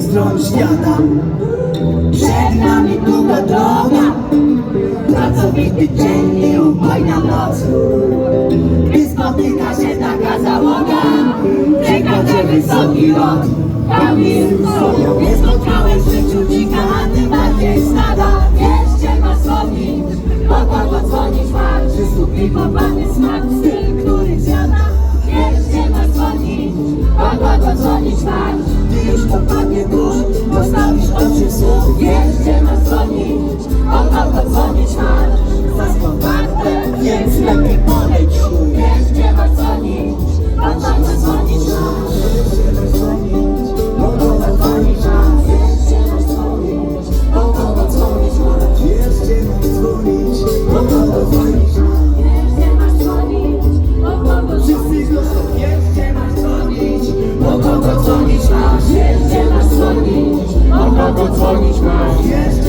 stron świata. Przed nami długa droga Pracowity dzień i upojna noc. Gdy spotyka się taka załoga Przekraczę wysoki lot Kamień swoją gdzieś popadnie kurz Postawisz oczy słów, wiesz gdzie masz dzwonić Od auta dzwonić masz Za skontaktę, więc lepiej poleć śmie odsłonić nas.